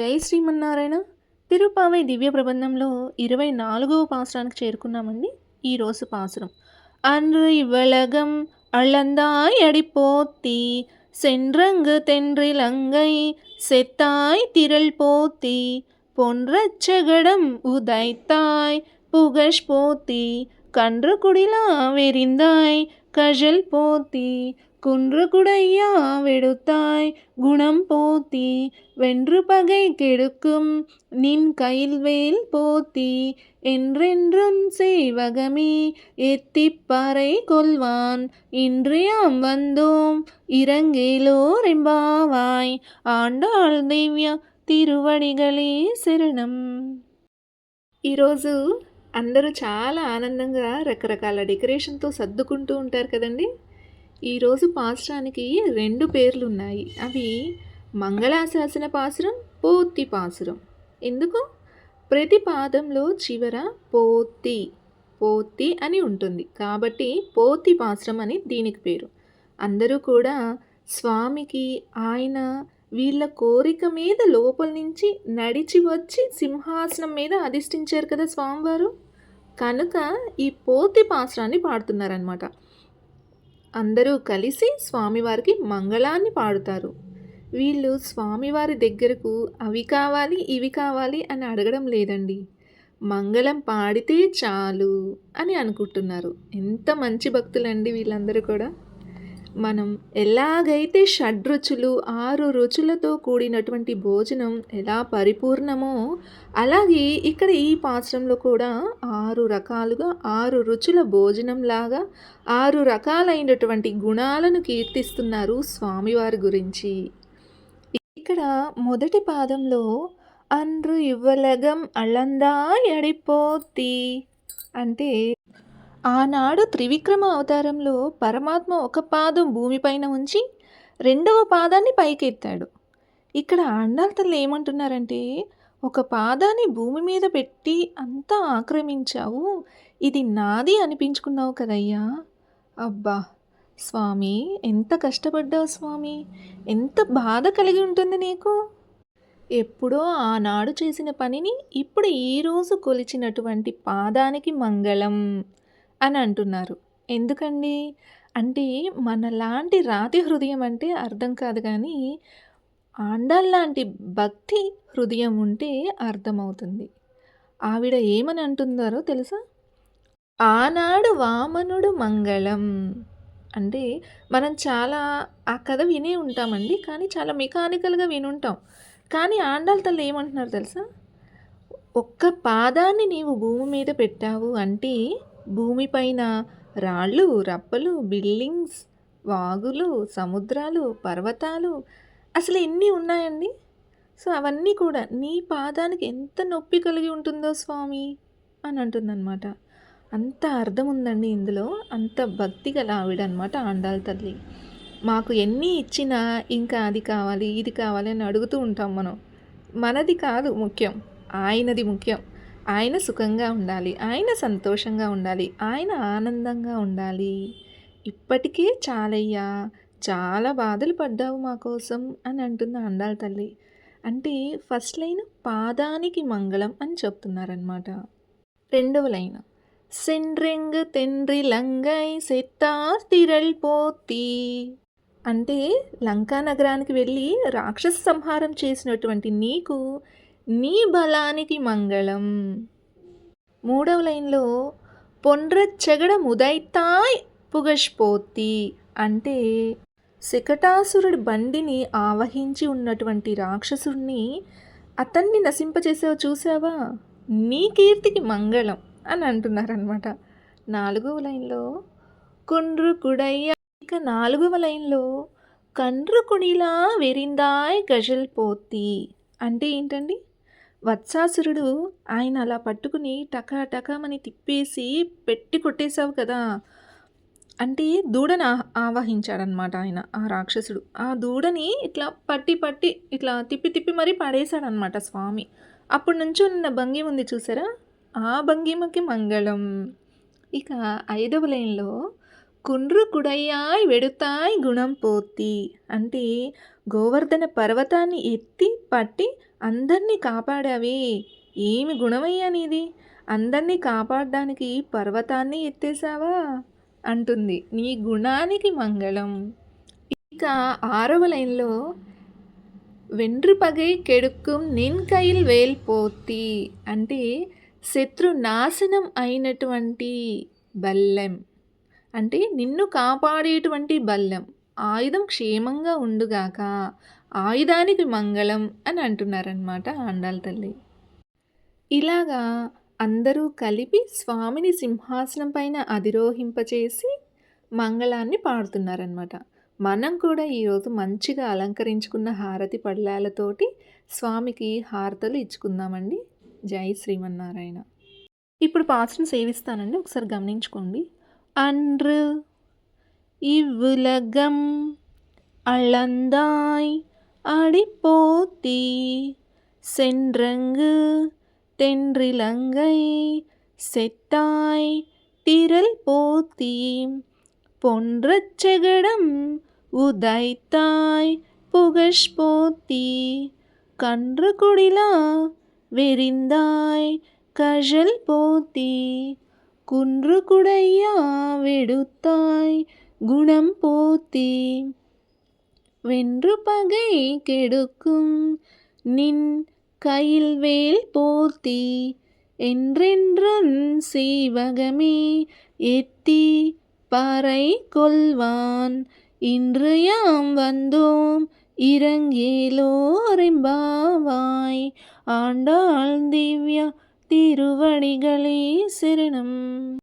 జై శ్రీమన్నారాయణ తిరుపావై దివ్య ప్రబంధంలో ఇరవై నాలుగవ పాసురానికి చేరుకున్నామండి ఈరోజు పాసురం அன்று இவ்வளகம் அளந்தாய் அடிப்போத்தி சென்றங்கு தென்றிலங்கை செத்தாய் திரள் போத்தி பொன்றச்சகடம் உதைத்தாய் புகழ் போத்தி கன்று குடிலா வெறிந்தாய் கஜல் போத்தி குன்று குடையா வெடுத்தாய் குணம் போத்தி வென்று பகை கெடுக்கும் நின் கைல்வேல் போத்தி என்றென்றும் சேவகமே எத்திப்பறை கொள்வான் இன்றியாம் வந்தோம் இறங்கேலோர் எம்பாவாய் ఆండాళ్ దివ్య తిరువడిగలే శరణం ఈరోజు అందరూ చాలా ఆనందంగా రకరకాల డెకరేషన్తో సర్దుకుంటూ ఉంటారు కదండి ఈరోజు పాసురానికి రెండు పేర్లు ఉన్నాయి అవి మంగళాశాసన పాసురం పోతి పాసురం ఎందుకు? ప్రతి పాదంలో చివర పోతి పోతి అని ఉంటుంది. కాబట్టి పోతి పాసురం అని దీనికి పేరు. అందరూ కూడా స్వామికి ఆయన వీళ్ళ కోరిక మీద లోపల నుంచి నడిచి వచ్చి సింహాసనం మీద అధిష్ఠించారు కదా స్వామివారు? కనుక ఈ పోతి పాసురాన్ని పాడుతున్నారనమాట అందరూ కలిసి స్వామివారికి మంగళాన్ని పాడుతారు. వీళ్ళు స్వామివారి దగ్గరకు అవి కావాలి ఇవి కావాలి అని అడగడం లేదండి. మంగళం పాడితే చాలు అని అనుకుంటున్నారు. ఎంత మంచి భక్తులండి వీళ్ళందరూ కూడా. మనం ఎలాగైతే షడ్రుచులు ఆరు రుచులతో కూడినటువంటి భోజనం ఎలా పరిపూర్ణమో అలాగే ఇక్కడ ఈ పాత్రంలో కూడా ఆరు రకాలుగా ఆరు రుచుల భోజనం లాగా ఆరు రకాలైనటువంటి గుణాలను కీర్తిస్తున్నారు స్వామివారి గురించి. ఇక్కడ మొదటి పాదంలో అండ్రు ఇవ్వలగం అళందా ఎడిపోతి అంటే ఆనాడు త్రివిక్రమ అవతారంలో పరమాత్మ ఒక పాదం భూమిపైన ఉంచి రెండవ పాదాన్ని పైకెత్తాడు. ఇక్కడ ఆండాల తల్లి ఏమంటున్నారంటే ఒక పాదాన్ని భూమి మీద పెట్టి అంతా ఆక్రమించావు ఇది నాది అనిపించుకున్నావు కదయ్యా. అబ్బా స్వామి ఎంత కష్టపడ్డావు స్వామి ఎంత బాధ కలిగి ఉంటుంది నీకు? ఎప్పుడో ఆనాడు చేసిన పనిని ఇప్పుడు ఈరోజు కొలిచినటువంటి పాదానికి మంగళం. అని అంటున్నారు. ఎందుకండి? అంటే మనలాంటి రాతి హృదయం అంటే అర్థం కాదు కానీ ఆండాల్లాంటి భక్తి హృదయం ఉంటే అర్థమవుతుంది. ఆవిడ ఏమని అంటున్నారో తెలుసా? ఆనాడు వామనుడు మంగళం. అంటే మనం చాలా ఆ కథ వినే ఉంటామండి కానీ చాలా మెకానికల్గా వినుంటాం. కానీ ఆండాళ్ళ తల్లి ఏమంటున్నారు తెలుసా? ఒక్క పాదాన్ని నీవు భూమి మీద పెట్టావు అంటే భూమిపైన రాళ్ళు రప్పలు బిల్డింగ్స్ వాగులు సముద్రాలు పర్వతాలు అసలు ఎన్ని ఉన్నాయండి? సో అవన్నీ కూడా నీ పాదానికి ఎంత నొప్పి కలిగి ఉంటుందో స్వామి అని అంటుందన్నమాట. అంత అర్థం ఉందండి ఇందులో. అంత భక్తి గల ఆవిడనమాట ఆండాల తల్లి. మాకు ఎన్ని ఇచ్చినా ఇంకా అది కావాలి ఇది కావాలి అని అడుగుతూ ఉంటాం మనం. మనది కాదు ముఖ్యం. ఆయనది ముఖ్యం. ఆయన సుఖంగా ఉండాలి ఆయన సంతోషంగా ఉండాలి ఆయన ఆనందంగా ఉండాలి. ఇప్పటికే చాలయ్యా చాలా బాధలు పడ్డావు మా కోసం అని అంటుంది అండాల తల్లి. అంటే ఫస్ట్ లైన్ పాదానికి మంగళం అని చెప్తున్నారనమాట రెండవ లైన్. సెండ్రెంగ్ తెండ్రి లంగై సెత్తార్ తిరల్ పోతి అంటే లంకా నగరానికి వెళ్ళి రాక్షస సంహారం చేసినటువంటి నీకు నీ బలానికి మంగళం. మూడవ లైన్లో పొండ్ర చెగడ ముదైతాయ్ పుగష్పోతి అంటే శకటాసురుడి బండిని ఆవహించి ఉన్నటువంటి రాక్షసుడిని అతన్ని నశింపచేసావు చూసావా నీ కీర్తికి మంగళం అని అంటున్నారనమాట నాలుగవ లైన్లో కుండ్రు కుడయ్య ఇక నాలుగవ లైన్లో కండ్రు కుడిలా వెరిందాయ్ గజల్పోతి అంటే ఏంటండి? వత్సాసురుడు ఆయన అలా పట్టుకుని టకా టకామని తిప్పేసి పెట్టి కొట్టేశావు కదా. అంటే దూడని ఆవాహించాడనమాట ఆయన ఆ రాక్షసుడు. ఆ దూడని ఇట్లా పట్టి పట్టి ఇట్లా తిప్పి తిప్పి మరీ పడేశాడనమాట స్వామి. అప్పటి నుంచో ఉన్న భంగిమ ఉంది చూసారా? ఆ భంగిమకి మంగళం. ఇక ఐదవ లైన్లో కుండ్రు కుడయ్యాయ్ వెడుతాయ్ గుణం పోతి అంటే గోవర్ధన పర్వతాన్ని ఎత్తి పట్టి అందరినీ కాపాడావే. ఏమి గుణమయ్యా నీది? అందరినీ కాపాడడానికి పర్వతాన్ని ఎత్తేసావా అంటుంది. నీ గుణానికి మంగళం. ఇక ఆరవ లైన్లో వెండ్రు పగై కెడుక్కుం నిన్ కైల్ వేల్ పోతి అంటే శత్రు నాశనం అయినటువంటి బల్లెం. అంటే నిన్ను కాపాడేటువంటి బల్లెం ఆయుధం క్షేమంగా ఉండుగాక ఆయుధానికి మంగళం అని అంటున్నారనమాట ఆండాల తల్లి. ఇలాగా అందరూ కలిపి స్వామిని సింహాసనం పైన అధిరోహింపచేసి మంగళాన్ని పాడుతున్నారనమాట మనం కూడా ఈరోజు మంచిగా అలంకరించుకున్న హారతి పళ్ళాలతోటి స్వామికి హారతలు ఇచ్చుకుందామండి. జై శ్రీమన్నారాయణ. ఇప్పుడు పాత్రను సేవిస్తానండి. ఒకసారి గమనించుకోండి. அன்று இவ்வுலகம் அளந்தாய் அடிப்போத்தி. சென்றங்கு தென்றிலங்கை செத்தாய் திரள் போத்தி. பொன்றச்செகடம் உதைத்தாய் புகஷ் போத்தி. கன்று குடிலா விரிந்தாய் கஜல் போத்தி. குன்றுகுடையா வெடுத்தாய் குணம் போத்தி. வென்று பகை கெடுக்கும் நின் கையில் வேல் போத்தி. என்றென்றும் சீவகமே எத்தி பறை கொள்வான். இன்று யாம் வந்தோம் இறங்கேலோரெம்பாவாய் ஆண்டாள் திவ்யா திருவணிகளே சரணம்.